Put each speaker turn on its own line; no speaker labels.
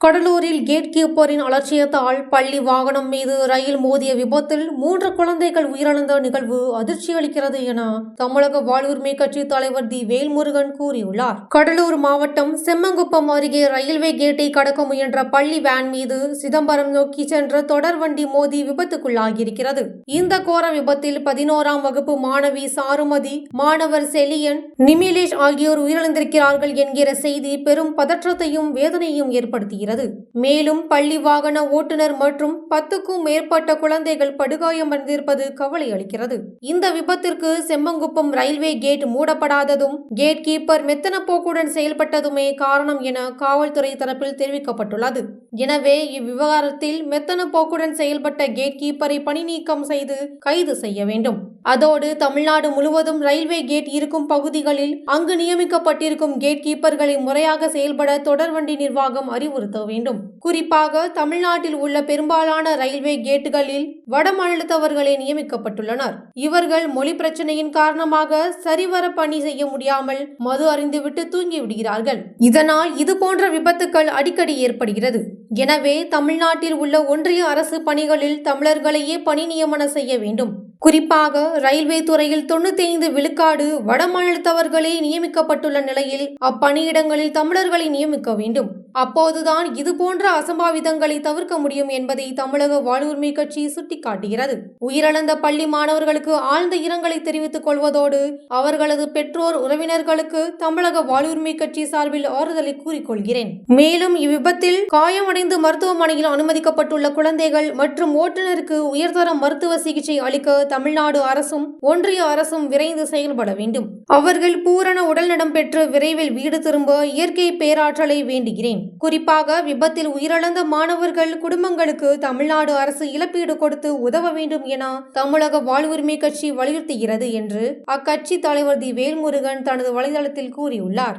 கடலூரில் கேட் கீப்பரின் அலட்சியத்தால் பள்ளி வாகனம் மீது ரயில் மோதிய விபத்தில் மூன்று குழந்தைகள் உயிரிழந்த நிகழ்வு அதிர்ச்சி அளிக்கிறது என தமிழக வாழ்வுரிமை கட்சி தலைவர் தி. வேல்முருகன் கூறியுள்ளார். கடலூர் மாவட்டம் செம்மங்குப்பம் அருகே ரயில்வே கேட்டை கடக்க முயன்ற பள்ளி வேன் மீது சிதம்பரம் நோக்கி சென்ற தொடர் வண்டி மோதி விபத்துக்குள்ளாகியிருக்கிறது. இந்த கோர விபத்தில் பதினோராம் வகுப்பு மாணவி சாருமதி மாணவர் செலியன் நிமிலேஷ் ஆகியோர் உயிரிழந்திருக்கிறார்கள் என்கிற செய்தி பெரும் பதற்றத்தையும் வேதனையும் ஏற்படுத்தியது வருகிறது மேலும் பள்ளி வாகன ஓட்டுநர் மற்றும் பத்துக்கும் மேற்பட்ட குழந்தைகள் படுகாயமடைந்திருப்பது கவலை அளிக்கிறது. இந்த விபத்திற்கு செம்மங்குப்பம் ரயில்வே கேட் மூடப்படாததும் கேட் கீப்பர் மெத்தன போக்குடன் செயல்பட்டதுமே காரணம் என காவல்துறை தரப்பில் தெரிவிக்கப்பட்டுள்ளது. எனவே இவ்விவகாரத்தில் மெத்தன போக்குடன் செயல்பட்ட கேட் கீப்பரை பணி நீக்கம் செய்து கைது செய்ய வேண்டும். அதோடு தமிழ்நாடு முழுவதும் ரயில்வே கேட் இருக்கும் பகுதிகளில் அங்கு நியமிக்கப்பட்டிருக்கும் கேட் கீப்பர்களை முறையாக செயல்பட தொடர்வண்டி நிர்வாகம் அறிவுறுத்த வேண்டும். குறிப்பாக தமிழ்நாட்டில் உள்ள பெரும்பாலான ரயில்வே கேட்டுகளில் வடமாநிலத்தவர்களே நியமிக்கப்பட்டுள்ளனர். இவர்கள் மொழி பிரச்சனையின் காரணமாக சரிவர பணி செய்ய முடியாமல் மது அறிந்துவிட்டு தூங்கி விடுகிறார்கள். இதனால் இது போன்ற விபத்துக்கள் அடிக்கடி ஏற்படுகிறது. எனவே தமிழ்நாட்டில் உள்ள ஒன்றிய அரசு பணிகளில் தமிழர்களையே பணி நியமனம் செய்ய வேண்டும். குறிப்பாக ரயில்வே துறையில் தொண்ணூத்தி ஐந்து விழுக்காடு வடமாநிலத்தவர்களே நியமிக்கப்பட்டுள்ள நிலையில் அப்பணியிடங்களில் தமிழர்களை நியமிக்க வேண்டும். அப்போதுதான் இதுபோன்ற அசம்பாவிதங்களை தவிர்க்க முடியும் என்பதை தமிழக வாழ்வுரிமை கட்சி சுட்டிக்காட்டுகிறது. உயிரிழந்த பள்ளி மாணவர்களுக்கு ஆழ்ந்த இரங்கலை தெரிவித்துக் கொள்வதோடு அவர்களது பெற்றோர் உறவினர்களுக்கு தமிழக வாழ்வுரிமை கட்சி சார்பில் ஆறுதலை கூறிக்கொள்கிறேன். மேலும் இவ்விபத்தில் காயமடைந்து மருத்துவமனையில் அனுமதிக்கப்பட்டுள்ள குழந்தைகள் மற்றும் ஓட்டுநருக்கு உயர்தர மருத்துவ சிகிச்சை அளிக்க தமிழ்நாடு அரசும் ஒன்றிய அரசும் விரைந்து செயல்பட வேண்டும். அவர்கள் பூரண உடல்நடம் பெற்று விரைவில் வீடு திரும்ப இயற்கை பேராற்றலை வேண்டுகிறேன். குறிப்பாக விபத்தில் உயிரிழந்த மாணவர்கள் குடும்பங்களுக்கு தமிழ்நாடு அரசு இழப்பீடு கொடுத்து உதவ வேண்டும் என தமிழக வாழ்வுரிமை கட்சி வலியுறுத்துகிறது என்று அக்கட்சி தலைவர் தி. வேல்முருகன் தனது வலைதளத்தில் கூறியுள்ளார்.